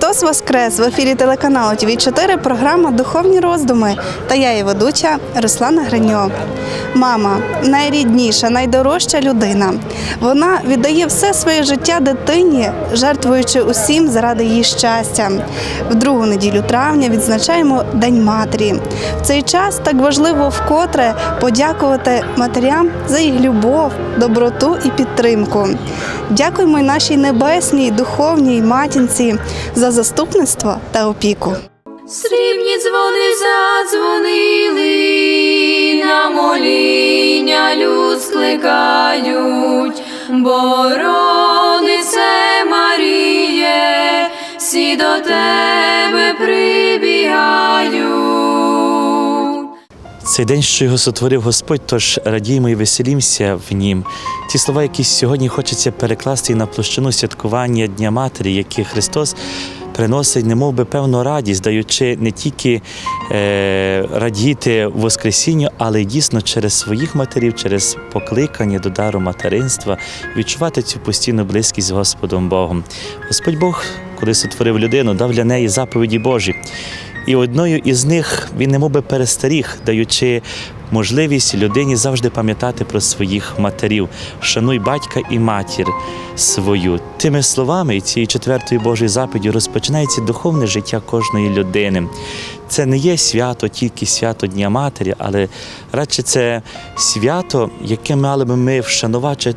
Христос Воскрес в ефірі телеканалу ТВ 4 програма Духовні роздуми та я її ведуча Руслана Гриньо. Мама найрідніша, найдорожча людина. Вона віддає все своє життя дитині, жертвуючи усім заради її щастя. В другу неділю травня відзначаємо День матері. В цей час так важливо вкотре подякувати матерям за їх любов, доброту і підтримку. Дякуємо й нашій небесній духовній матінці за заступництво та опіку. Срібні дзвони задзвонили, на моління люд скликають, Боронице Маріє, всі до тебе прибігають. Цей день, що його сотворив Господь, тож радіємо і веселімося в нім. Ті слова, які сьогодні хочеться перекласти і на площину святкування Дня Матері, які Христос приносить, немов би певну радість, даючи не тільки е, радіти Воскресінню, але й дійсно через своїх матерів, через покликання до дару материнства, відчувати цю постійну близькість з Господом Богом. Господь Бог, коли сотворив людину, дав для неї заповіді Божі. І одною із них він немов би перестаріг, даючи можливість людині завжди пам'ятати про своїх матерів. Шануй батька і матір свою. Тими словами і четвертої Божої заповіді розпочинається духовне життя кожної людини. Це не є свято, тільки свято Дня Матері, але радше це свято, яке мали би ми вшанувати,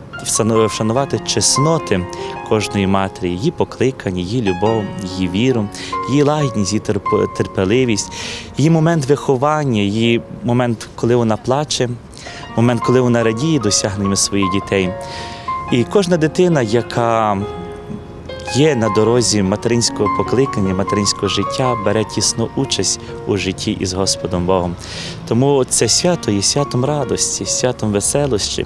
вшанувати чесноти кожної матері, її покликання, її любов, її віру, її лагідність, її терп- терпеливість, її момент виховання, її момент, коли вона плаче, момент, коли вона радіє досягненнями своїх дітей. І кожна дитина, яка є на дорозі материнського покликання, материнського життя, бере тісну участь у житті із Господом Богом. Тому це свято є святом радості, святом веселощі.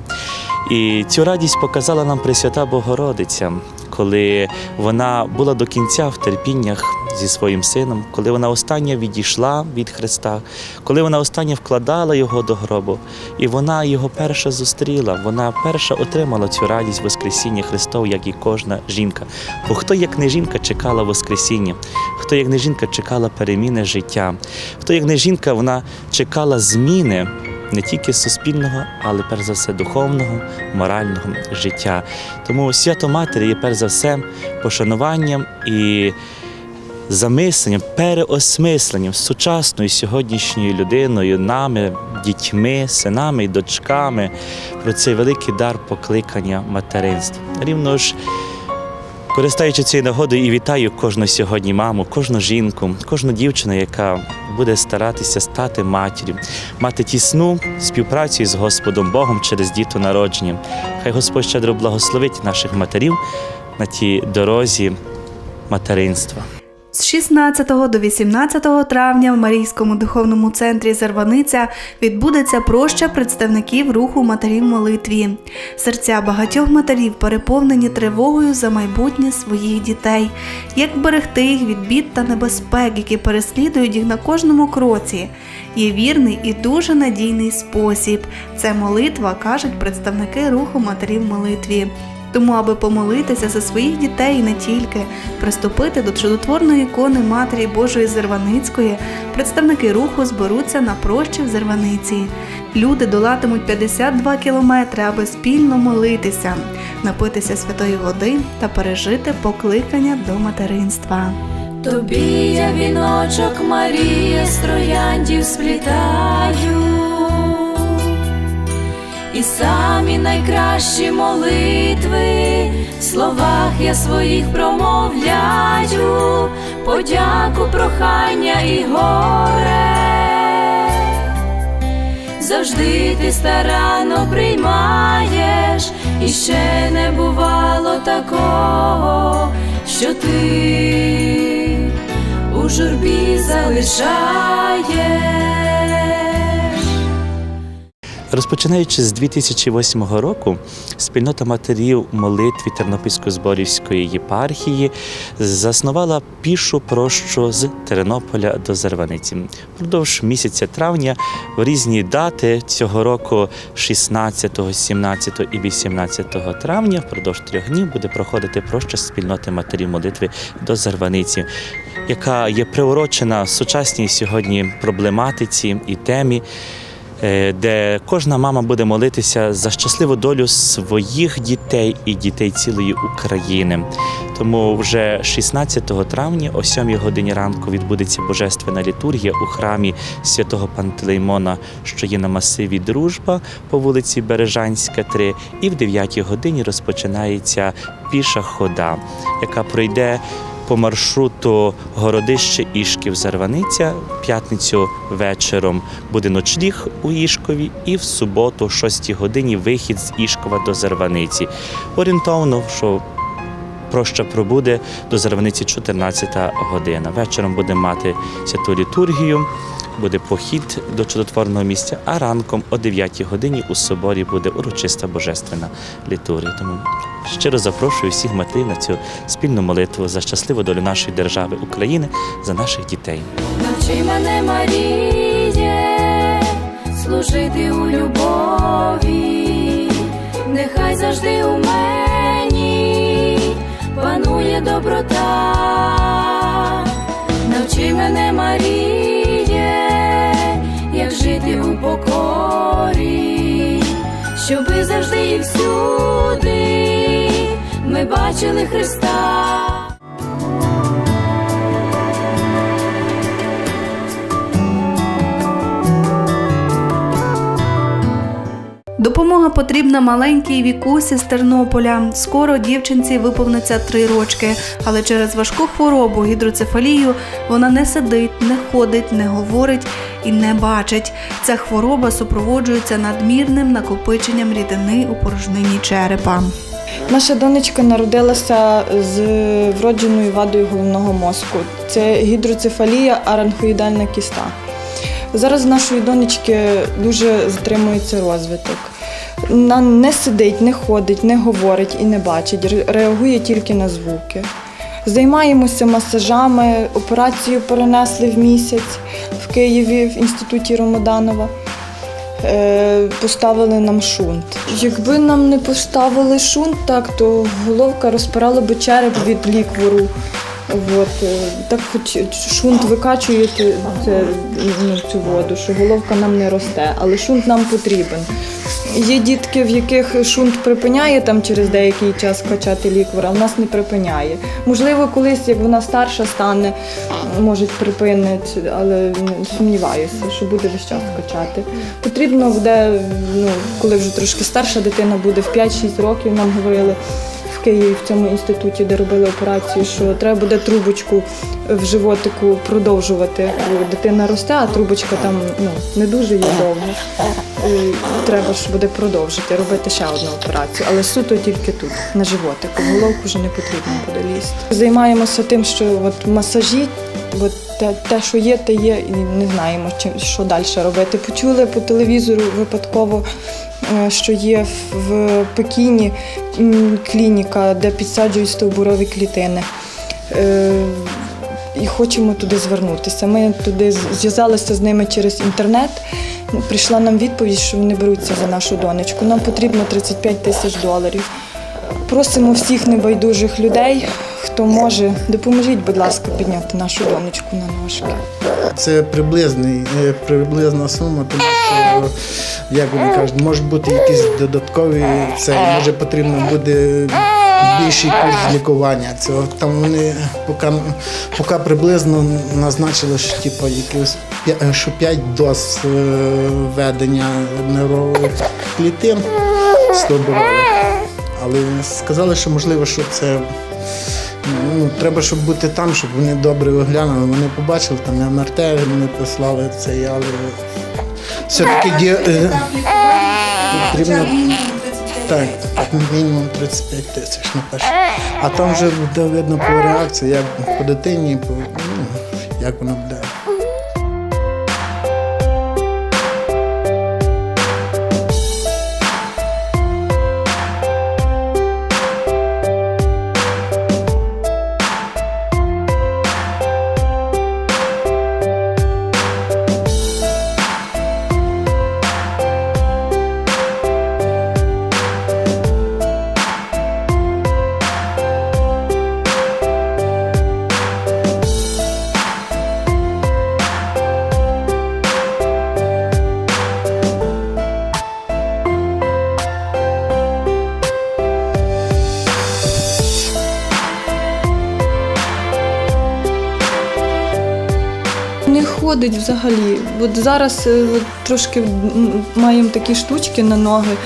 І цю радість показала нам Пресвята Богородиця, коли вона була до кінця в терпіннях зі своїм сином, коли вона остання відійшла від Христа, коли вона остання вкладала його до гробу, і вона його перша зустріла, вона перша отримала цю радість Воскресіння Христов, як і кожна жінка. Бо хто, як не жінка, чекала Воскресіння, хто, як не жінка, чекала переміни життя, хто, як не жінка, вона чекала зміни не тільки суспільного, але перш за все духовного, морального життя. Тому свято Матері є перш за все пошануванням і замисленням, переосмисленням сучасною сьогоднішньою людиною, нами, дітьми, синами і дочками про цей великий дар покликання материнства. Рівно ж. Користаючи цією нагодою і вітаю кожну сьогодні маму, кожну жінку, кожну дівчину, яка буде старатися стати матір'ю, мати тісну співпрацю з Господом Богом через дітонародження. Хай Господь щедро благословить наших матерів на тій дорозі материнства. З 16 до 18 травня в Марійському духовному центрі Зарваниця відбудеться проща представників руху матерів молитві. Серця багатьох матерів переповнені тривогою за майбутнє своїх дітей, як берегти їх від бід та небезпек, які переслідують їх на кожному кроці. Є вірний і дуже надійний спосіб. Це молитва, кажуть представники руху матерів молитві. Тому, аби помолитися за своїх дітей і не тільки, приступити до чудотворної ікони Матері Божої Зерваницької, представники руху зберуться на прощі в Зерваниці. Люди долатимуть 52 кілометри, аби спільно молитися, напитися святої води та пережити покликання до материнства. Тобі я віночок Марія з трояндів сплітаю, самі найкращі молитви, в словах я своїх промовляю, подяку, прохання і горе. Завжди ти старанно приймаєш, і ще не бувало такого, що ти у журбі залишаєш. Розпочинаючи з 2008 року, спільнота матерів молитві Тернопільсько-Зборівської єпархії заснувала пішу прощу з Тернополя до Зарваниці. Впродовж місяця травня в різні дати цього року, 16, 17 і 18 травня, впродовж трьох днів буде проходити проща спільноти матерів молитви до Зарваниці, яка є приурочена сучасній сьогодні проблематиці і темі. Е, Де кожна мама буде молитися за щасливу долю своїх дітей і дітей цілої України. Тому вже 16 травня о 7 годині ранку відбудеться божественна літургія у храмі святого Пантелеймона, що є на масиві Дружба по вулиці Бережанська, 3, і в 9 годині розпочинається піша хода, яка пройде по маршруту Городище Ішків Зарваниця. П'ятницю вечором буде ночліг у Ішкові, і в суботу, о 6 годині, вихід з Ішкова до Зарваниці. Орієнтовно, що проща пробуде до Зарваниці 14 година. Вечором буде мати святу літургію. Буде похід до чудотворного місця, а ранком о 9 годині у соборі буде урочиста божественна літургія. Тому щиро запрошую всіх матерів на цю спільну молитву за щасливу долю нашої держави України, за наших дітей. Навчи мене, Маріє, служити у любові, нехай завжди у мені панує доброта. Навчи мене, Маріє, як жити у покорі, щоби завжди і всюди ми бачили Христа. Допомога потрібна маленькій вікусі з Тернополя. Скоро дівчинці виповниться три рочки, але через важку хворобу гідроцефалію вона не сидить, не ходить, не говорить і не бачить. Ця хвороба супроводжується надмірним накопиченням рідини у порожнині черепа. Наша донечка народилася з вродженою вадою головного мозку. Це гідроцефалія, аранхоїдальна кіста. Зараз нашої донечки дуже затримується розвиток. Не сидить, не ходить, не говорить і не бачить, реагує тільки на звуки. Займаємося масажами, операцію перенесли в місяць в Києві в інституті Ромоданова. Е, Поставили нам шунт. Якби нам не поставили шунт, так то головка розпирала би череп від ліквору. От, е, так хоч шунт викачує це, ну, цю воду, що головка нам не росте, але шунт нам потрібен. Є дітки, в яких шунт припиняє там через деякий час качати ліквор, а в нас не припиняє. Можливо, колись, як вона старша стане, може припинить, але сумніваюся, що буде весь час качати. Потрібно буде, ну, коли вже трошки старша дитина буде в 5-6 років, нам говорили. Києві в цьому інституті, де робили операцію, що треба буде трубочку в животику продовжувати. Дитина росте, а трубочка там ну, не дуже є довго. Треба ж буде продовжити, робити ще одну операцію, але суто тільки тут, на животику. Головку вже не потрібно буде лізти. Займаємося тим, що от масажі, от те, те, що є, те є, і не знаємо, що далі робити. Почули по телевізору випадково, е, що є в в Пекіні клініка, де підсаджують стовбурові клітини. Е, І хочемо туди звернутися. Ми туди зв'язалися з ними через інтернет. Прийшла нам відповідь, що вони беруться за нашу донечку. Нам потрібно 35 тисяч доларів. Просимо всіх небайдужих людей, хто може, допоможіть, будь ласка, підняти нашу донечку на ножки. Це приблизний, е, приблизна сума, тому що, як вони кажуть, можуть бути якісь додаткові, це може потрібно буде більший курс лікування. Цього там вони поки, поки приблизно назначили, що типу, п'я- що 5 доз е, введення нервових клітин стовбурових. Але сказали, що можливо, що це Ну, треба, щоб бути там, щоб вони добре оглянули. Вони побачили, там МРТ вони послали це, але все-таки ді... е, потрібно так, мінімум 35 тисяч на перше. А там вже буде видно по реакції, як по дитині, по, ну, як воно буде. Ходить взагалі. От зараз е, от, трошки маємо такі штучки на ноги,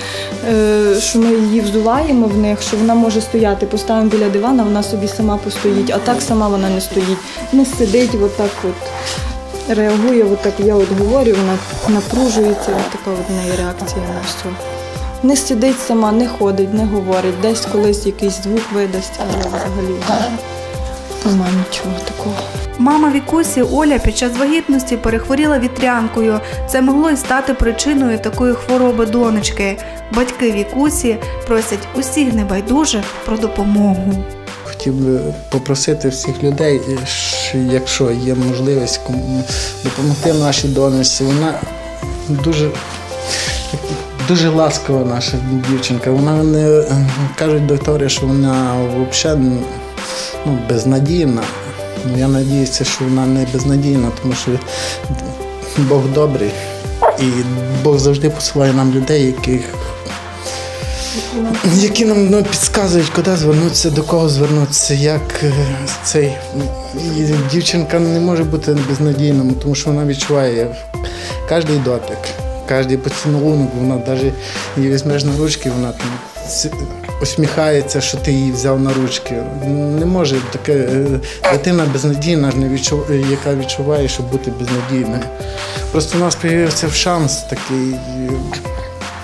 е, що ми її взуваємо в них, що вона може стояти. Поставимо біля дивана, вона собі сама постоїть, а так сама вона не стоїть. Не сидить, от от реагує, от так я от говорю, вона напружується, от така от в неї реакція на все. Не сидить сама, не ходить, не говорить, десь колись якийсь звук видасть, але взагалі немає нічого такого. Мама Вікусі Оля під час вагітності перехворіла вітрянкою. Це могло й стати причиною такої хвороби донечки. Батьки Вікусі просять усіх небайдужих про допомогу. Хотів би попросити всіх людей, якщо є можливість допомогти нашій донечці. Вона дуже, дуже ласкава наша дівчинка. Вона не кажуть доктори, що вона взагалі ну, безнадійна. Ну, Я сподіваюся, що вона не безнадійна, тому що Бог добрий. І Бог завжди посилає нам людей, яких які нам ну, підказують, куди звернутися, до кого звернутися, як е, цей. І дівчинка не може бути безнадійною, тому що вона відчуває кожен дотик, кожен поцілунок, вона навіть її візьмеш на ручки, вона там усміхається, що ти її взяв на ручки. Не може таке е, дитина безнадійна, відчув, яка відчуває, щоб бути безнадійною. Просто у нас з'явився шанс такий. е,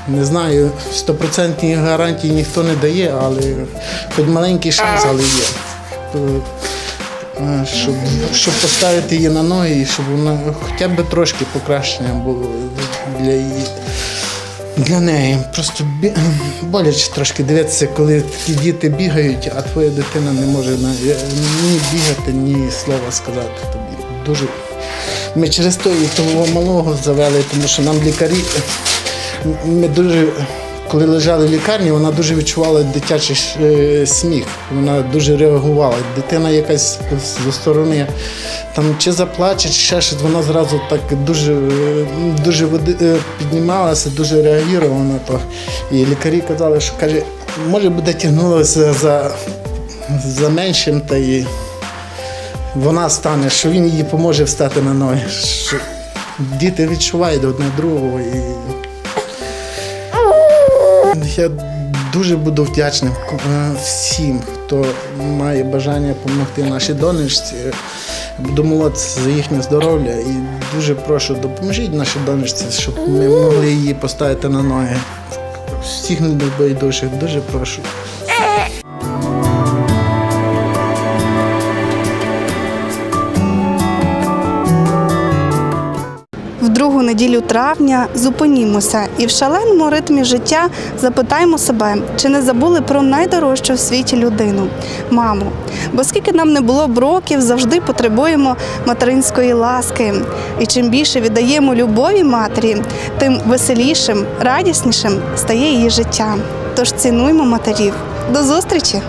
не знаю, стопроцентні гарантії ніхто не дає, але хоч маленький шанс, але є. Е, Щоб, щоб поставити її на ноги щоб вона хоча б трошки покращення було для її. Для неї просто бі... боляче трошки дивитися, коли такі діти бігають, а твоя дитина не може ні бігати, ні слова сказати тобі. Дуже. Ми через то і того малого завели, тому що нам лікарі ми дуже, коли лежали в лікарні, вона дуже відчувала дитячий е, сміх. Вона дуже реагувала. Дитина якась зі сторони там чи заплаче, чи ще щось, вона зразу так дуже, е, дуже е, піднімалася, дуже реагувала на то. І лікарі казали, що каже, може буде тягнулося за, за меншим та і вона стане, що він їй поможе встати на ноги. Що діти відчувають одне другого і я дуже буду вдячним всім, хто має бажання допомогти нашій донечці. Буду молитися за їхнє здоров'я і дуже прошу, допоможіть нашій донечці, щоб ми могли її поставити на ноги. Всіх небайдужих, дуже прошу. Другу неділю травня зупинімося і в шаленому ритмі життя запитаємо себе, чи не забули про найдорожчу в світі людину маму. Бо скільки нам не було б років, завжди потребуємо материнської ласки. І чим більше віддаємо любові матері, тим веселішим, радіснішим стає її життя. Тож цінуймо матерів. До зустрічі!